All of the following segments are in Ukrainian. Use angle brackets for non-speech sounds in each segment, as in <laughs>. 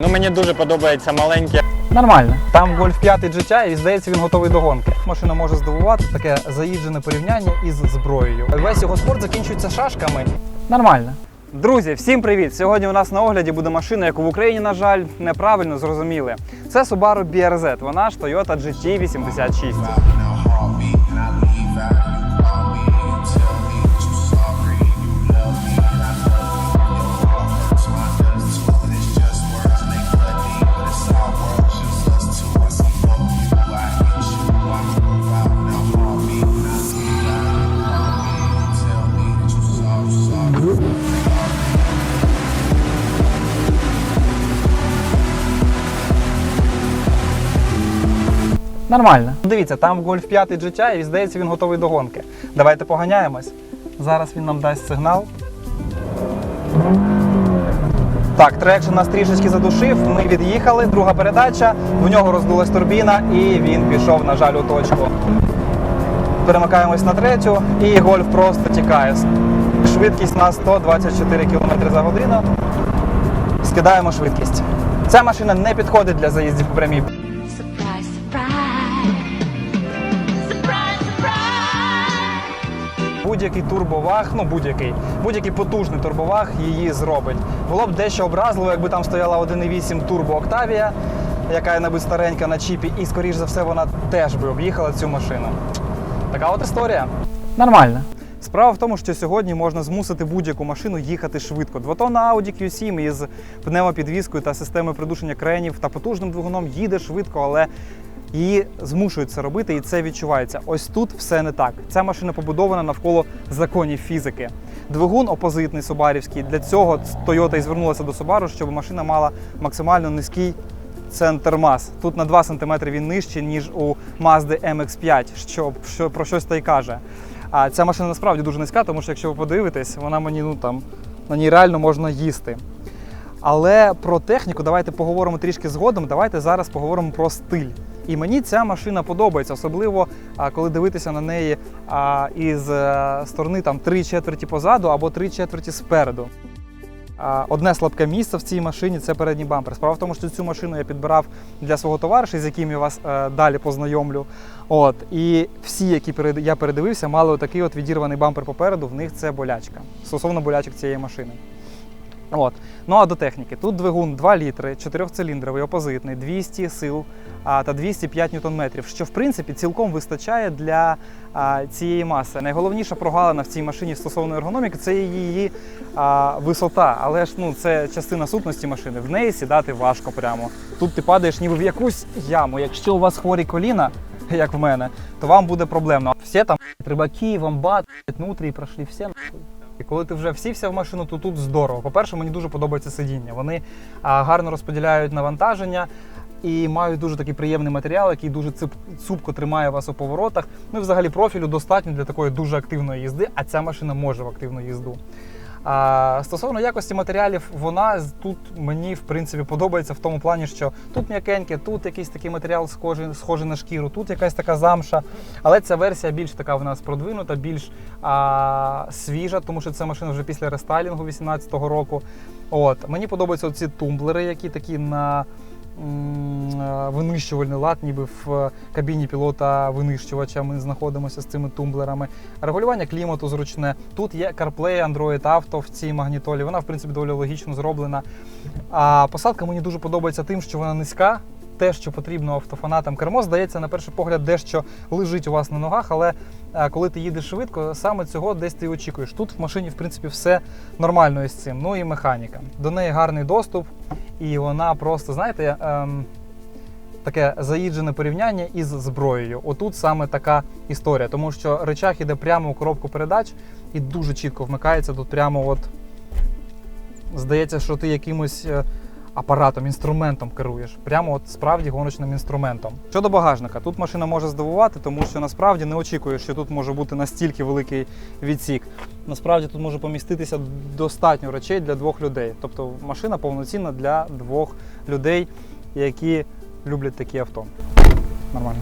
Ну мені дуже подобається маленьке. Нормально. Там Golf 5 GTI і здається, він готовий до гонки. Машина може здивувати таке заїжджене порівняння із зброєю. Весь його спорт закінчується шашками. Нормально. Друзі, всім привіт! Сьогодні у нас на огляді буде машина, яку в Україні, на жаль, неправильно зрозуміли. Це Subaru BRZ, вона ж Toyota GT86. Нормально. Дивіться, там Golf 5 GTI і здається, він готовий до гонки. Давайте поганяємось. Зараз він нам дасть сигнал. Так, трекшн нас трішечки задушив. Ми від'їхали. Друга передача. В нього роздулась турбіна і він пішов, на жаль, у точку. Перемикаємось на третю, і гольф просто тікає. Швидкість на 124 км за годину. Скидаємо швидкість. Ця машина не підходить для заїздів по прямій. Будь-який турбоваг, ну будь-який, будь-який потужний турбоваг її зробить. Було б дещо образливо, якби там стояла 1.8 турбо Octavia, яка є набить старенька на чіпі, і скоріш за все вона теж би об'їхала цю машину. Така от історія. Нормально. Справа в тому, що сьогодні можна змусити будь-яку машину їхати швидко. Двотонна Audi Q7 із пневмопідвіскою та системою придушення кренів та потужним двигуном їде швидко, але її змушують це робити, і це відчувається. Ось тут все не так. Ця машина побудована навколо законів фізики. Двигун опозитний Субарівський. Для цього Toyota і звернулася до Subaru, щоб машина мала максимально низький центр мас. Тут на 2 см він нижчий, ніж у Mazda MX5, що, що про щось та й каже. А ця машина насправді дуже низька, тому що якщо ви подивитесь, вона мені ну там на ній реально можна їсти. Але про техніку давайте поговоримо трішки згодом. Давайте зараз поговоримо про стиль. І мені ця машина подобається, особливо коли дивитися на неї із е, сторони там три четверті позаду або три четверті спереду. Одне слабке місце в цій машині це передній бампер. Справа в тому, що цю машину я підбирав для свого товариша, з яким я вас е, далі познайомлю. От і всі, які я передивився, мали отакий от відірваний бампер попереду. В них це болячка стосовно болячок цієї машини. От. Ну а до техніки. Тут двигун 2 літри, 4-циліндровий, опозитний, 200 сил а, та 205 ньютон-метрів, що в принципі цілком вистачає для а, цієї маси. Найголовніша прогалина в цій машині стосовно ергономіки це її а, висота. Але ж ну, це частина сутності машини. В неї сідати важко прямо. Тут ти падаєш ніби в якусь яму. Якщо у вас хворі коліна, як в мене, то вам буде проблемно. Всі там рибаки, вамбат, нутрії пройшли, всі нахуй. І коли ти вже всівся в машину, то тут здорово. По-перше, мені дуже подобається сидіння. Вони гарно розподіляють навантаження і мають дуже такий приємний матеріал, який дуже цупко тримає вас у поворотах. Ну і взагалі профілю достатньо для такої дуже активної їзди, а ця машина може в активну їзду. А, стосовно якості матеріалів, вона тут мені в принципі подобається в тому плані, що тут м'якеньке, тут якийсь такий матеріал схожий, схожий на шкіру, тут якась така замша. Але ця версія більш така в нас продвинута, більш а, свіжа, тому що це машина вже після рестайлінгу 18-го року. От мені подобаються ці тумблери, які такі на винищувальний лад, ніби в кабіні пілота винищувача. Ми знаходимося з цими тумблерами. Регулювання клімату зручне. Тут є CarPlay, Android Auto в цій магнітолі. Вона, в принципі, доволі логічно зроблена. А посадка мені дуже подобається тим, що вона низька. Те, що потрібно автофанатам кермо, здається, на перший погляд, дещо лежить у вас на ногах, але е, коли ти їдеш швидко, саме цього десь ти очікуєш. Тут в машині, в принципі, все нормально із цим. Ну і механіка. До неї гарний доступ, і вона просто, знаєте, ем, таке заїджене порівняння із зброєю. Отут саме така історія, тому що речах іде прямо у коробку передач і дуже чітко вмикається тут прямо от. Здається, що ти якимось е, апаратом, інструментом керуєш. Прямо от справді гоночним інструментом. Щодо багажника, тут машина може здивувати, тому що насправді не очікуєш, що тут може бути настільки великий відсік. Насправді тут може поміститися достатньо речей для двох людей. Тобто машина повноцінна для двох людей, які люблять такі авто. Нормально.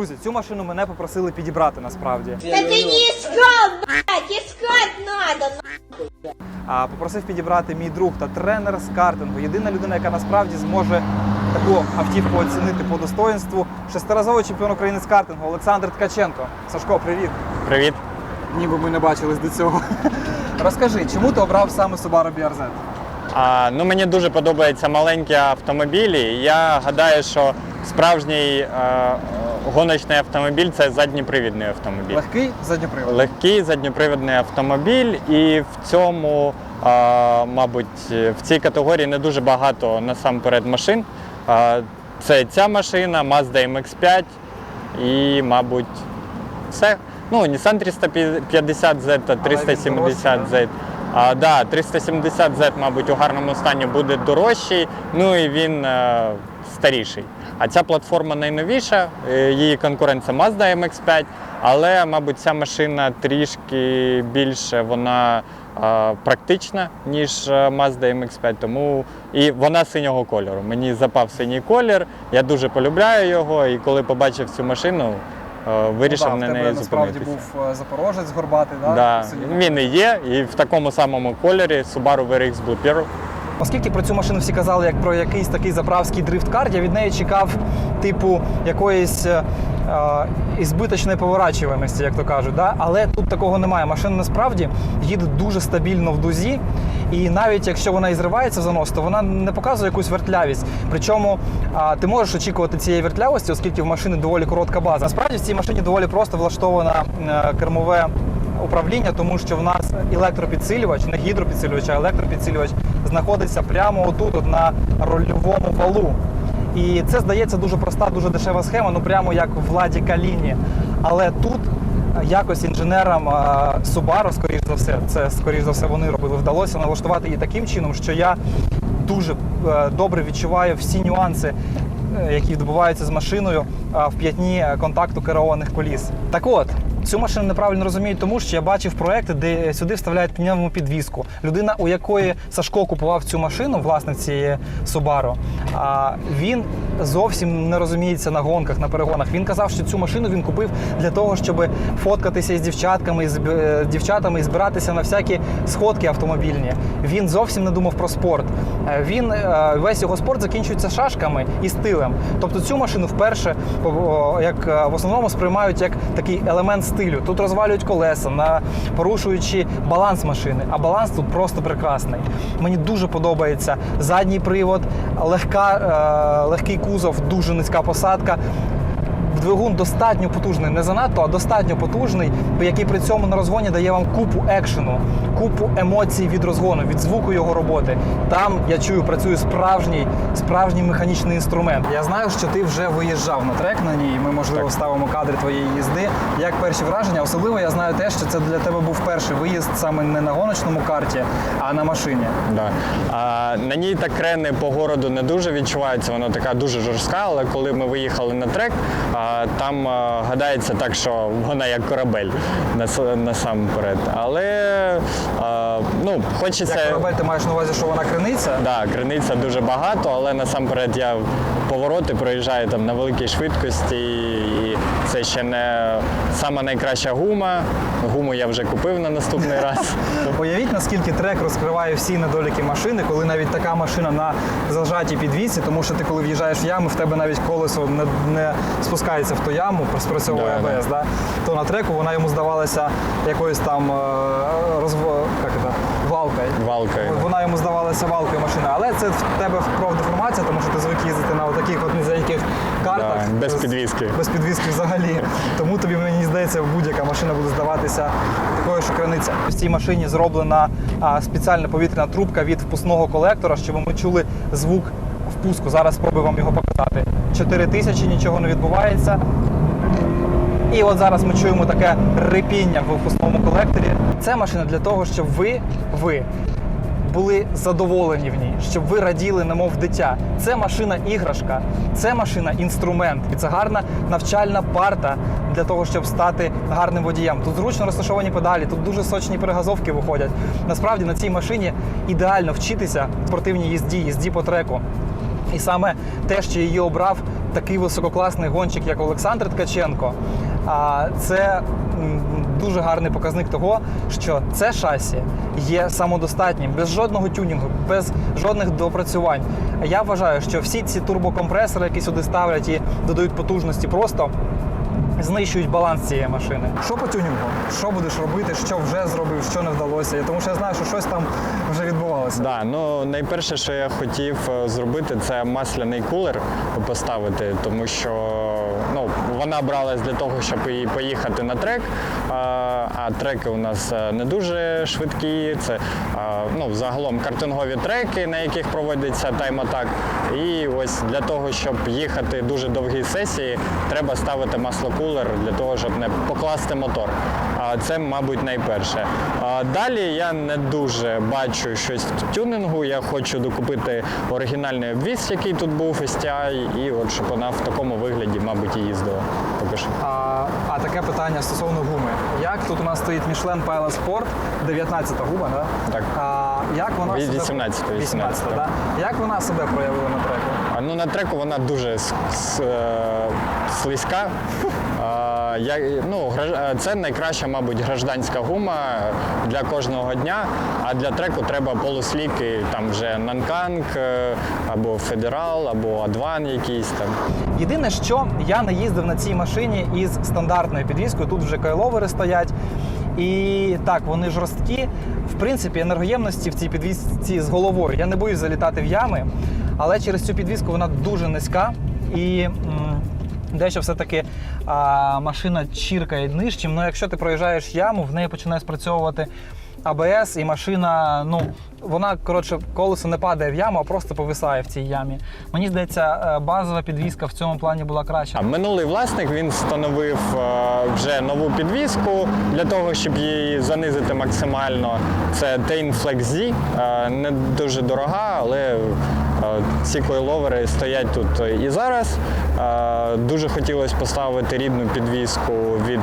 Natural. цю машину мене попросили підібрати насправді. Да ты не искал, блядь, искать надо. А попросив підібрати мій друг та тренер з картингу. Єдина людина, яка насправді зможе таку автівку оцінити по достоинству. Шестиразовий чемпіон України з картингу Олександр Ткаченко. Сашко, привіт. Привіт. Ніби ми не бачились до цього. Розкажи, чому ти обрав саме Subaru BRZ? А, ну, мені дуже подобаються маленькі автомобілі. Я гадаю, що справжній е, гоночний автомобіль це задніпривідний автомобіль. Легкий задньоприводний. Легкий задніпривідний автомобіль, і в цьому, а, мабуть, в цій категорії не дуже багато насамперед машин. А, Це ця машина, Mazda MX-5 і, мабуть, все. Ну, Nissan 350Z та 370Z. А, да, 370Z, мабуть, у гарному стані буде дорожчий, ну і він е, старіший. А ця платформа найновіша, е, її конкурент це Mazda MX-5, але, мабуть, ця машина трішки більше вона е, практична, ніж е, Mazda MX-5, тому і вона синього кольору. Мені запав синій колір, я дуже полюбляю його, і коли побачив цю машину, е, вирішив Ну, да, на в тебе неї насправді був запорожець горбатий, да? Да, він і є, і в такому самому кольорі Subaru VRX Blue Pearl. Оскільки про цю машину всі казали як про якийсь такий заправський дрифт-кар, я від неї чекав, типу, якоїсь е, е, ізбиточної поворачуваності, як то кажуть. Да? Але тут такого немає. Машина насправді їде дуже стабільно в дузі. І навіть якщо вона і зривається в занос, то вона не показує якусь вертлявість. Причому ти можеш очікувати цієї вертлявості, оскільки в машини доволі коротка база. Насправді в цій машині доволі просто влаштована е, кермове управління, тому що в нас електропідсилювач, не гідропідсилювач, а електропідсилювач знаходиться прямо отут, от на рольовому валу. І це здається дуже проста, дуже дешева схема, ну прямо як в владі Каліні. Але тут е, якось інженерам е, Subaru, скоріш за все, це скоріш за все вони робили, вдалося налаштувати її таким чином, що я дуже е, добре відчуваю всі нюанси е, які відбуваються з машиною в п'ятні е, контакту керованих коліс. Так от. Цю машину неправильно розуміють, тому що я бачив проекти, де сюди вставляють пневмопідвізку. Людина, у якої Сашко купував цю машину, власник цієї Subaru, а він зовсім не розуміється на гонках, на перегонах. Він казав, що цю машину він купив для того, щоб фоткатися із дівчатками, з е, дівчатами і збиратися на всякі сходки автомобільні. Він зовсім не думав про спорт. Е, Він е, весь його спорт закінчується шашками і стилем. Тобто цю машину вперше як в основному сприймають як такий елемент стилю. Тут розвалюють колеса, на порушуючи баланс машини. А баланс тут просто прекрасний. Мені дуже подобається задній привод, легка, е, легкий кузов, дуже низька посадка. Двигун достатньо потужний, не занадто, а достатньо потужний, який при цьому на розгоні дає вам купу екшену, купу емоцій від розгону, від звуку його роботи. Там я чую, працює справжній, справжній механічний інструмент. Я знаю, що ти вже виїжджав на трек на ній. Ми можливо вставимо кадри твоєї їзди. Як перші враження? Особливо я знаю те, що це для тебе був перший виїзд саме не на гоночному карті, а на машині. Да. А, на ній так крени по городу не дуже відчуваються, вона така дуже жорстка, але коли ми виїхали на трек, а, там а, гадається так, що вона як корабель нас- насамперед. Але а, ну, хочеться. Як корабель, ти маєш на увазі, що вона криниця? Да, криниця дуже багато, але насамперед я повороти проїжджаю там на великій швидкості, і це ще не сама найкраща гума. Гуму я вже купив на наступний <laughs> раз. Уявіть, наскільки трек розкриває всі недоліки машини, коли навіть така машина на зажатій підвісці, тому що ти коли в'їжджаєш в яму, в тебе навіть колесо не, не спускається в ту яму, спрацьовує Да, да. АБС. Да? То на треку вона йому здавалася якоюсь там е, розво... як це? Валкою. Валкою. Вона йому здавалася валкою машини, але це в тебе профдеформація, тому що ти звик їздити на таких от низеньких картах. Да, без підвіски. Без підвіски взагалі. Тому тобі мені здається, будь-яка машина буде здаватися такою, що криниця. В цій машині зроблена а, спеціальна повітряна трубка від впускного колектора, щоб ми чули звук впуску. Зараз спробую вам його показати. 4 тисячі, нічого не відбувається. І от зараз ми чуємо таке рипіння в випускному колекторі. Це машина для того, щоб ви, ви були задоволені в ній, щоб ви раділи, немов дитя. Це машина іграшка, це машина інструмент. І це гарна навчальна парта для того, щоб стати гарним водієм. Тут зручно розташовані педалі, тут дуже сочні перегазовки виходять. Насправді на цій машині ідеально вчитися спортивній їзді, їзді по треку. І саме те, що її обрав такий висококласний гонщик, як Олександр Ткаченко, це дуже гарний показник того, що це шасі є самодостатнім, без жодного тюнінгу, без жодних допрацювань. Я вважаю, що всі ці турбокомпресори, які сюди ставлять і додають потужності, просто знищують баланс цієї машини. Що по тюнінгу? Що будеш робити? Що вже зробив, що не вдалося? Тому що я знаю, що щось там вже відбувалося. Да, ну найперше, що я хотів е, зробити, це масляний кулер поставити, тому що вона бралась для того, щоб її поїхати на трек. А, треки у нас е, не дуже швидкі. Це ну, загалом картингові треки, на яких проводиться тайм-атак. І ось для того, щоб їхати дуже довгі сесії, треба ставити маслокулер для того, щоб не покласти мотор. Це, мабуть, найперше. Далі я не дуже бачу щось в тюнингу. Я хочу докупити оригінальний обвіз, який тут був STI, і от щоб вона в такому вигляді, мабуть, і їздила. Поки що. А, а таке питання стосовно гуми. Як тут у нас стоїть Michelin Pilot Sport, 19-та гума, да? Так. А, як вона Від себе... 18, 18, 18, так. да? Як вона себе проявила на треку? А ну на треку вона дуже с- с- е, слизька. А, я, ну, е, це найкраща, мабуть, гражданська гума для кожного дня. А для треку треба полусліки, там вже Нанканг е, або Федерал, або Адван якийсь там. Єдине, що я не їздив на цій машині із стандартною підвіскою. Тут вже кайловери стоять. І так, вони жорсткі. В принципі, енергоємності в цій підвісці з головою. Я не боюсь залітати в ями, але через цю підвіску вона дуже низька і. Дещо все-таки а, машина чіркає нижчим. Ну, якщо ти проїжджаєш яму, в неї починає спрацьовувати АБС, і машина, ну, вона, коротше, колесо не падає в яму, а просто повисає в цій ямі. Мені здається, е, базова підвізка в цьому плані була краща. Минулий власник він встановив е, вже нову підвіску для того, щоб її занизити максимально. Це Tain Flex Z. Е, Не дуже дорога, але ці койловери стоять тут і зараз. Дуже хотілося поставити рідну підвіску від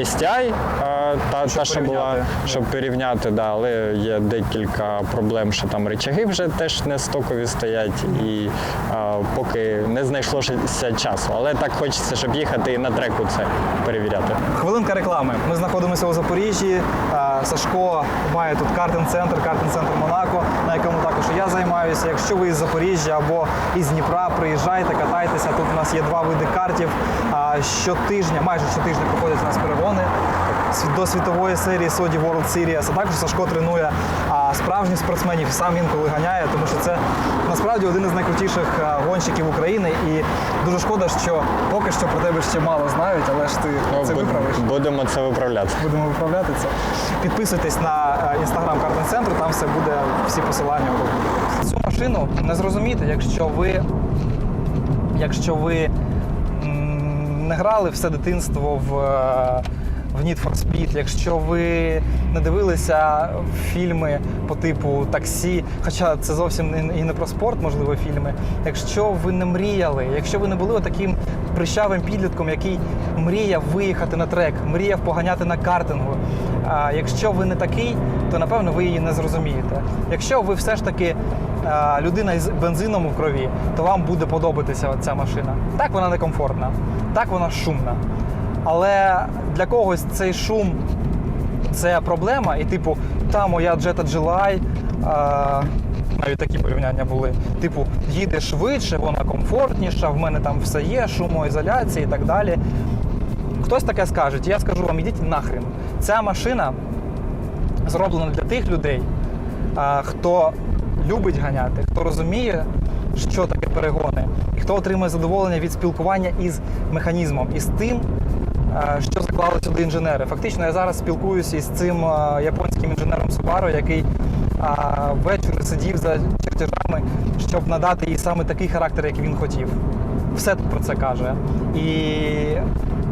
STI, та, та що була, щоб порівняти, да, але є декілька проблем, що там речаги вже теж не стокові стоять, і е, поки не знайшлося часу. Але так хочеться, щоб їхати і на треку це перевіряти. Хвилинка реклами. Ми знаходимося у Запоріжжі. Сашко має тут картинг-центр, картинг-центр Монако, на якому також я займаюся. Якщо ви із Запоріжжя або із Дніпра, приїжджайте, катайтеся. Тут у нас є два види картів. А, Щотижня, майже щотижня проходять у нас перегони до світової серії Sodi World Series. А також Сашко тренує справжніх спортсменів. Сам він коли ганяє, тому що це насправді один із найкрутіших гонщиків України. І дуже шкода, що поки що про тебе ще мало знають, але ж ти Ну, це виправиш. Будемо це виправляти. Будемо виправляти це. Підписуйтесь на інстаграм картин центру, там все буде всі посилання. Цю машину не зрозуміти, якщо ви, якщо ви не грали все дитинство в, е, в Need for Speed, якщо ви не дивилися фільми по типу таксі, хоча це зовсім і не про спорт, можливо, фільми. Якщо ви не мріяли, якщо ви не були таким прищавим підлітком, який мріяв виїхати на трек, мріяв поганяти на картингу. А якщо ви не такий, то напевно ви її не зрозумієте. Якщо ви все ж таки людина із бензином у крові, то вам буде подобатися ця машина. Так вона некомфортна, так вона шумна. Але для когось цей шум це проблема, і типу, та моя Jetta July, а, навіть такі порівняння були. Типу, їде швидше, вона комфортніша, в мене там все є, шумоізоляція і так далі. Хтось таке скаже, я скажу вам, ідіть нахрен. Ця машина зроблена для тих людей, а, хто любить ганяти, хто розуміє, що таке перегони, і хто отримує задоволення від спілкування із механізмом, із тим, що заклали сюди інженери. Фактично, я зараз спілкуюся із цим японським інженером Subaru, який а, ввечері сидів за чертежами, щоб надати їй саме такий характер, який він хотів. Все тут про це каже. І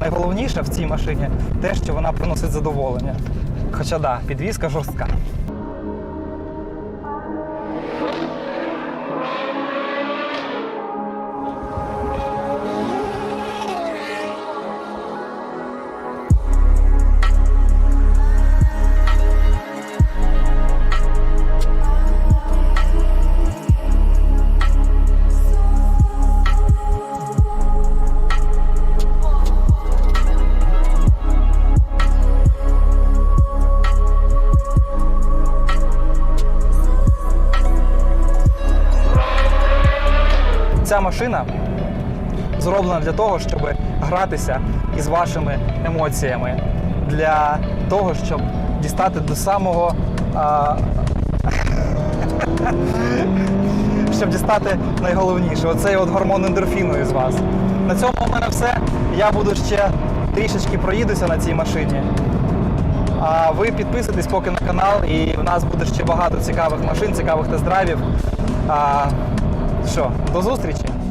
найголовніше в цій машині те, що вона приносить задоволення. Хоча да, підвізка жорстка. Машина зроблена для того, щоб гратися із вашими емоціями, для того, щоб дістати до самого. А... <laughs> щоб дістати найголовніше, оцей от гормон ендорфіну із вас. На цьому у мене все. Я буду ще трішечки проїдуся на цій машині. А ви підписуйтесь поки на канал, і в нас буде ще багато цікавих машин, цікавих тест-драйвів. А, що, до зустрічі!